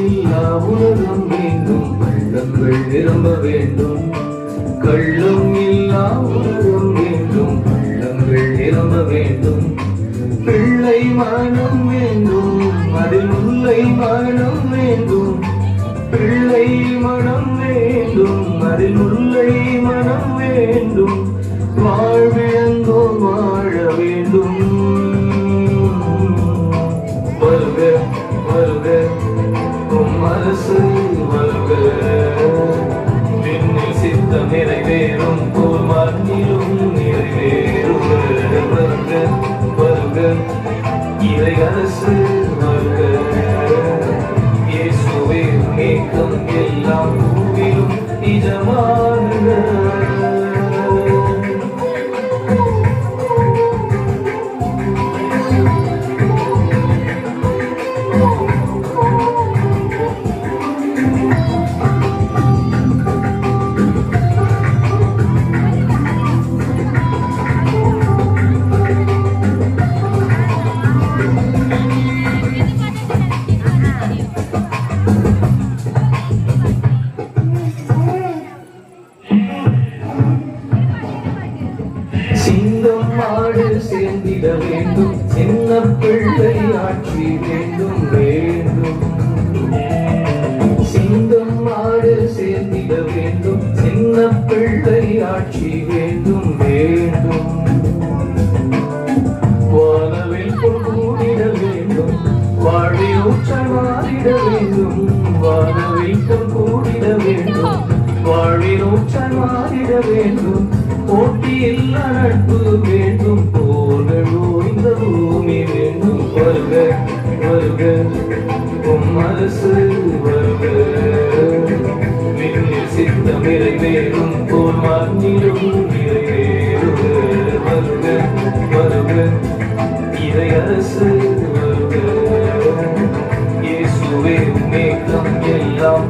எல்லா உலகம் மீண்டும் வள்ளங்கள் நிரம்ப வேண்டும். கள்ளம் இல்லா உலகம் வேண்டும் வள்ளங்கள் நிரம்ப வேண்டும். பிள்ளை மனம் வேண்டும் அதில் முல்லை மனம் வேண்டும். பிள்ளை மனம் வேண்டும் அதில் முல்லை வருக சிங்கம் மாடு சேர்ந்திட வேண்டும். சின்ன பிள்ளை ஆட்சி வேண்டும் வேண்டும். சிங்கம் மாடு சேர்ந்திட வேண்டும். சின்ன பிள்ளை ஆட்சி வேண்டும் வேண்டும். வானவில் கூடிட வேண்டும். வாழ்வில் ஊற்றல் மாறிட வேண்டும். வானவில் கூடிட வேண்டும். வாழ்வில் ஊற்றல் மாறிட வேண்டும் போட்டியில் நட்பு வேண்டும். போர்கள் இந்த பூமி வேண்டும். வருக வருக மனசு வருக. விண்ணில் சித்தம் நிறைவேறும். போல் மண்ணிலும் நிறைவேறுக. வருக வருக இறை அரசு வருக. இயேசுவே மேகம் எல்லாம்